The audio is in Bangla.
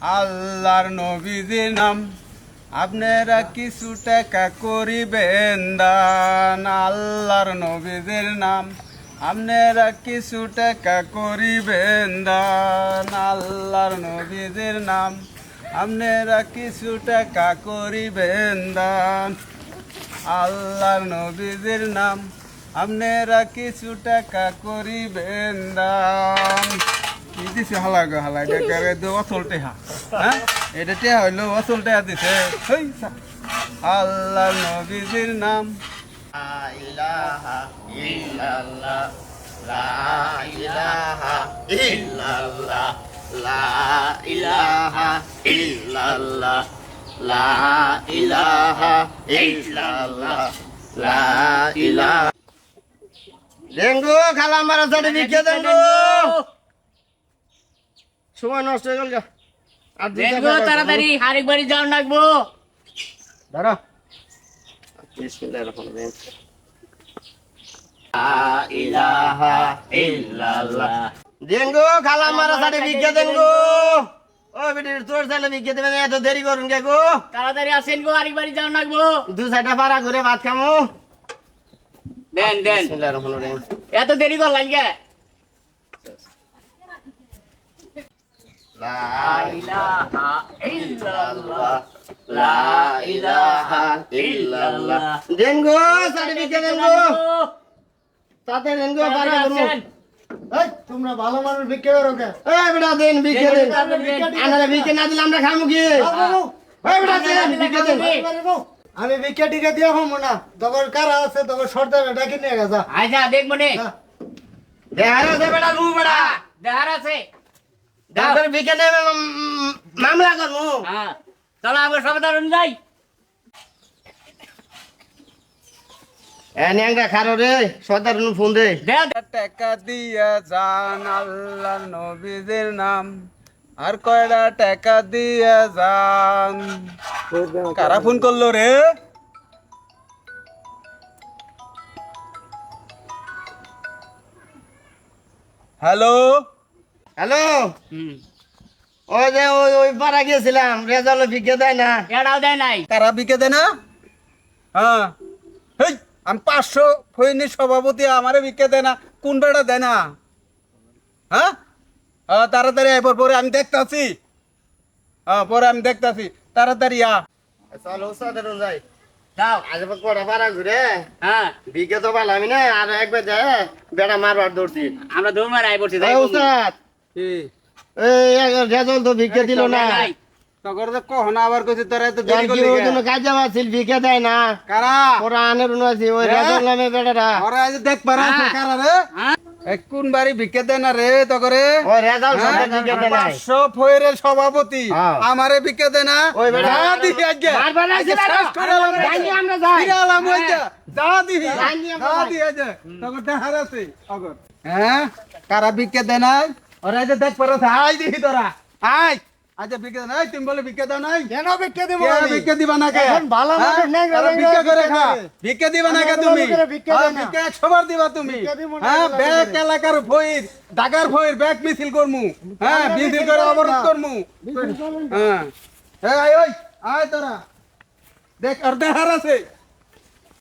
আল্লাহর নবীজির নাম। আপনারা কিছু টাকা করিবেন দান। আল্লাহর নবীজির নাম। আপনারা কিছু টাকা করিবেন দান। আল্লাহর নবীজির নাম। আপনারা কিছু টাকা করিবেন দান। আল্লাহর নবীজির নাম। আপনারা কিছু টাকা করিবেন দান। কি দিছে হালা গো হালা এটা করে দো অসল টেহা। হ্যাঁ? এটা টেহা হইল অসল টেহা দিছে। হেই সা। আল্লাহর নবীজির নাম। লা ইলাহা ইল্লাল্লাহ লা ইলাহা লা ইলাহা ইল্লাল্লাহ লা ইলাহা ইল্লাল্লাহ লা ইলাহা। ডেঙ্গু খালা মারা সাথে ডেঙ্গু। সময় নষ্ট হয়ে গেল। আর তাড়াতাড়ি আরেক বাড়ি যাও লাগবো দেঙ্গো খালা মারা দেঙ্গো ও তোর দেবেন এত দেরি করুন কে গো। তাড়াতাড়ি আসেন গো আরেক বাড়ি যাও লাগবো দু সাইডটা পারা ঘুরে ভাত খামু। দেন দেন। বিসমিল্লাহির রহমানির রহিম। এত দেরি কর লাগে বিক্রি আমি বিকে টিকে দিয়ে হব না তখন কারা আছে তখন সর্দার নিয়ে গেছা আচ্ছা দেখব দেহার আছে মামলা করমু হ্যাঁ। যাই। ন্যাংরা খারো রে ফোন দে। দেও টাকা দিয়ে যান নবীজির নাম। আর কয়টা টাকা দিয়ে যান কারা ফোন করল রে? হ্যালো? হ্যালো? ওই যে ওই ওই পাড়া গিয়েছিলাম রেজাল্ট বিকে দেয় না। এটাও দেয় নাই। কারা বিকে দে না? হ্যাঁ। হেই আমি পাঁচশো ফৈনি সভাপতি আমারে বিকে দে না কোন বেড়া দেয় না? হ্যাঁ? হ্যাঁ তাড়াতাড়ি আয়, পরে আমি দেখতাছি। হ্যাঁ পরে আমি দেখতাছি। তাড়াতাড়ি আ। চল ওস্তাদের যাই। যাও। আজ কটা পাড়া ঘুরে। হ্যাঁ। বিকে তো পালামি না আর একবার যায় বেড়া মারবার দৌড়ছি আমরা দৌড় মারা আই পড়ছি যাই এই ওস্তাদ কি? এই রেজাল্ট তো বিকে দিল না। নাই। তখন তো কহনা আবার কইছে তোরা এত দেরি করলি ওই কাজ যাওয়া ছিল বিকে দেয় না। কারা? ওরা আনের আছে ওই হ্যাঁ? নামে বেড়ারা ওরা আজ দেখ পারা হ্যাঁ। কারা রে? হ্যাঁ? কোন বাড়ি না রে বিকে দেয় না ফয়ের সভাপতি। আমারে করে হ্যাঁ বিকে ওরা যে দেখ পারো আই দিহি তোরা আই আজ বিকে নাই তুমি বলে বিকে দাও নাই কেন বিক্রি দিব কে দিবা না কে? এখন ভালো হ্যাঁ? মানুষ নেই, তারা করে খা। করে। দিবা না কে তুমি? ভিক্ষা হ্যাঁ, দিবা তুমি। হ্যাঁ, লোকেরা। এলাকার ফইর, ঢাকার ফইর, ব্যাক মিছিল করমু। হ্যাঁ, মিছিল করে অবরোধ করমু। হ্যাঁ। এই, আয়, ওই, আয় তোরা। দেখ, আর দেখার আছে